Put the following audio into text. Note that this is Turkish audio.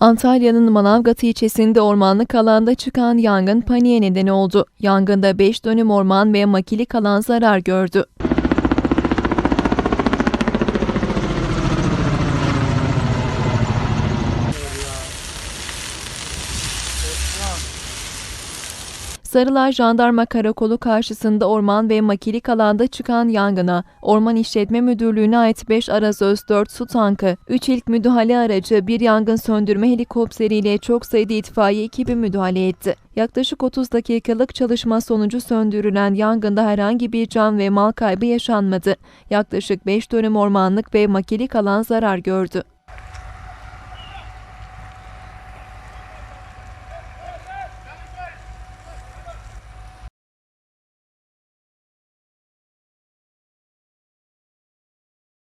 Antalya'nın Manavgat ilçesinde ormanlık alanda çıkan yangın paniğe neden oldu. Yangında 5 dönüm orman ve makilik alan zarar gördü. Sarılar Jandarma Karakolu karşısında orman ve makilik alanda çıkan yangına Orman İşletme Müdürlüğü'ne ait 5 Arazöz 4 su tankı, 3 ilk müdahale aracı, bir yangın söndürme helikopteriyle çok sayıda itfaiye ekibi müdahale etti. Yaklaşık 30 dakikalık çalışma sonucu söndürülen yangında herhangi bir can ve mal kaybı yaşanmadı. Yaklaşık 5 dönüm ormanlık ve makilik alan zarar gördü.